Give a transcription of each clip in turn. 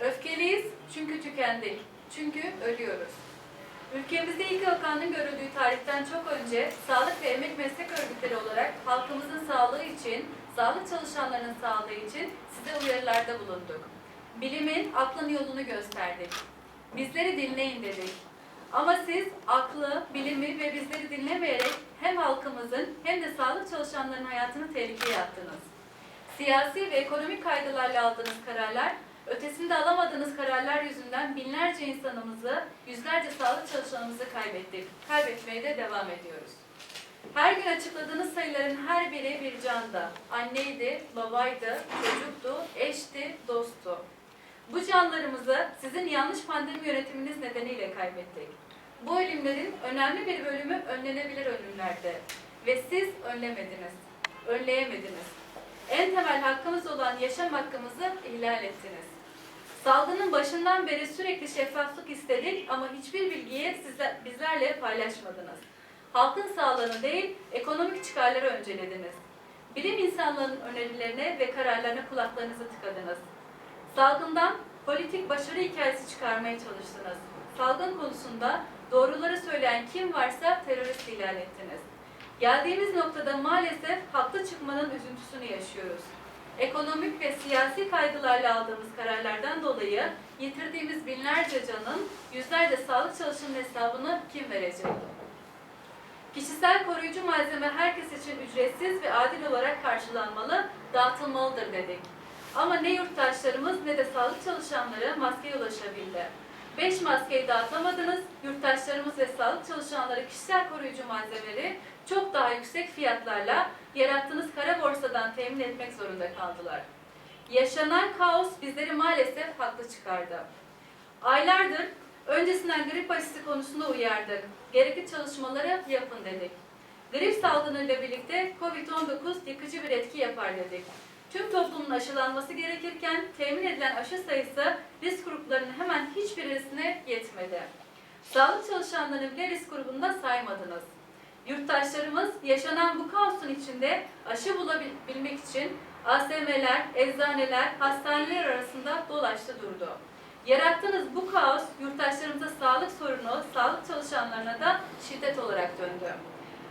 Öfkeliyiz çünkü tükendik. Çünkü ölüyoruz. Ülkemizde ilk vakanın görüldüğü tarihten çok önce sağlık ve emek meslek örgütleri olarak halkımızın sağlığı için, sağlık çalışanlarının sağlığı için size uyarılarda bulunduk. Bilimin, aklın yolunu gösterdik. Bizleri dinleyin dedik. Ama siz aklı, bilimi ve bizleri dinlemeyerek hem halkımızın hem de sağlık çalışanlarının hayatını tehlikeye attınız. Siyasi ve ekonomik kaygılarla aldığınız kararlar, ötesinde alamadığınız kararlar yüzünden binlerce insanımızı, yüzlerce sağlık çalışanımızı kaybettik. Kaybetmeye de devam ediyoruz. Her gün açıkladığınız sayıların her biri bir canda. Anneydi, babaydı, çocuktu, eşti, dosttu. Bu canlarımızı sizin yanlış pandemi yönetiminiz nedeniyle kaybettik. Bu ölümlerin önemli bir bölümü önlenebilir ölümlerdi. Ve siz önlemediniz, önleyemediniz. En temel hakkımız olan yaşam hakkımızı ihlal ettiniz. Salgının başından beri sürekli şeffaflık istedik ama hiçbir bilgiyi sizler, bizlerle paylaşmadınız. Halkın sağlığını değil, ekonomik çıkarları öncelediniz. Bilim insanlarının önerilerine ve kararlarına kulaklarınızı tıkadınız. Salgından politik başarı hikayesi çıkarmaya çalıştınız. Salgın konusunda doğruları söyleyen kim varsa terörist ilan ettiniz. Geldiğimiz noktada maalesef haklı çıkmanın üzüntüsünü yaşıyoruz. Ekonomik ve siyasi kaygılarla aldığımız kararlardan dolayı yitirdiğimiz binlerce canın, yüzlerce sağlık çalışanının hesabını kim verecek? Kişisel koruyucu malzeme herkes için ücretsiz ve adil olarak karşılanmalı, dağıtılmalıdır dedik. Ama ne yurttaşlarımız ne de sağlık çalışanları maskeye ulaşabildi. 5 maskeyi dağıtamadınız, yurttaşlarımız ve sağlık çalışanları kişisel koruyucu malzemeleri çok daha yüksek fiyatlarla yarattığınız kara borsadan temin etmek zorunda kaldılar. Yaşanan kaos bizleri maalesef haklı çıkardı. Aylardır öncesinden grip aşısı konusunda uyardık. Gerekli çalışmaları yapın dedik. Grip salgınıyla birlikte COVID-19 yıkıcı bir etki yapar dedik. Tüm toplumun aşılanması gerekirken temin edilen aşı sayısı risk gruplarının hemen hiçbirisine yetmedi. Sağlık çalışanlarını bile risk grubunda saymadınız. Yurttaşlarımız yaşanan bu kaosun içinde aşı bulabilmek için ASM'ler, eczaneler, hastaneler arasında dolaştı durdu. Yarattığınız bu kaos yurttaşlarımıza sağlık sorunu, sağlık çalışanlarına da şiddet olarak döndü.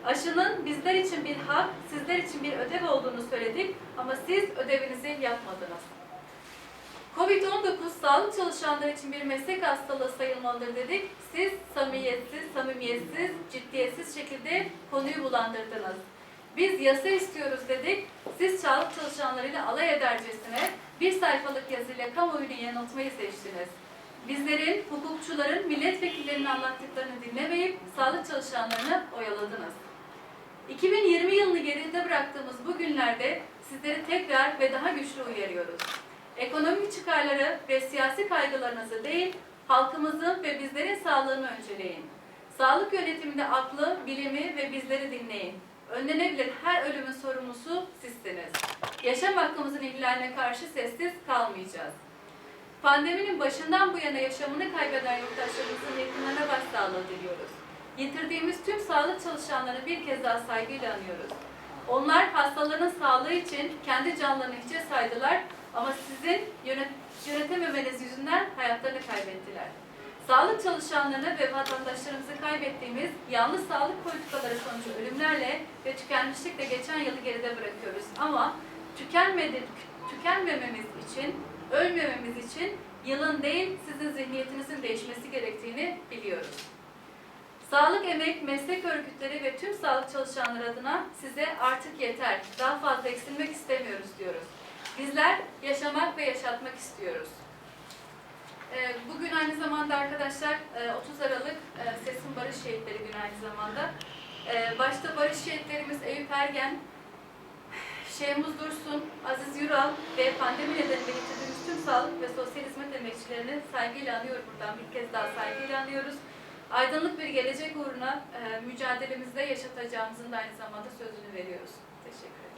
Aşının bizler için bir hak, sizler için bir ödev olduğunu söyledik ama siz ödevinizi yapmadınız. Covid-19 sağlık çalışanları için bir meslek hastalığı sayılmalıdır dedik. Siz samimiyetsiz, samimiyetsiz, ciddiyetsiz şekilde konuyu bulandırdınız. Biz yasa istiyoruz dedik. Siz sağlık çalışanlarıyla alay edercesine bir sayfalık yazıyla kamuoyunu yanıltmayı seçtiniz. Bizlerin, hukukçuların, milletvekillerinin anlattıklarını dinlemeyip sağlık çalışanlarını oyaladınız. 2020 yılını geride bıraktığımız bu günlerde sizleri tekrar ve daha güçlü uyarıyoruz. Ekonomik çıkarları ve siyasi kaygılarınızı değil, halkımızın ve bizlerin sağlığını önceleyin. Sağlık yönetiminde aklı, bilimi ve bizleri dinleyin. Önlenebilir her ölümün sorumlusu sizsiniz. Yaşam hakkımızın ihlaline karşı sessiz kalmayacağız. Pandeminin başından bu yana yaşamını kaybeden yurttaşlarımızın yakınlarına başsağlığı diliyoruz. Yitirdiğimiz tüm sağlık çalışanlarını bir kez daha saygıyla anıyoruz. Onlar hastaların sağlığı için kendi canlarını hiçe saydılar ama sizin yönet yönetememeniz yüzünden hayatlarını kaybettiler. Sağlık çalışanlarını ve vatandaşlarımızı kaybettiğimiz yanlış sağlık politikaları sonucu ölümlerle ve tükenmişlikle geçen yılı geride bırakıyoruz. Ama tükenmedi, tükenmememiz için, ölmememiz için yılın değil sizin zihniyetinizin değişmesi gerektiğini biliyoruz. Sağlık emek, meslek örgütleri ve tüm sağlık çalışanları adına size artık yeter, daha fazla eksilmek istemiyoruz diyoruz. Bizler yaşamak ve yaşatmak istiyoruz. Ee, Bugün aynı zamanda arkadaşlar e, 30 Aralık e, Sesin Barış Şehitleri Günü aynı zamanda. Ee, Başta barış şehitlerimiz Eyüp Ergen, Şeyhmuz Dursun, Aziz Yural ve pandemi nedeniyle getirdiğimiz tüm sağlık ve sosyal hizmet emekçilerini saygıyla anıyorum buradan. Bir kez daha saygıyla anıyoruz. Aydınlık bir gelecek uğruna e, mücadelemizde yaşatacağımızın da aynı zamanda sözünü veriyoruz. Teşekkür ederim.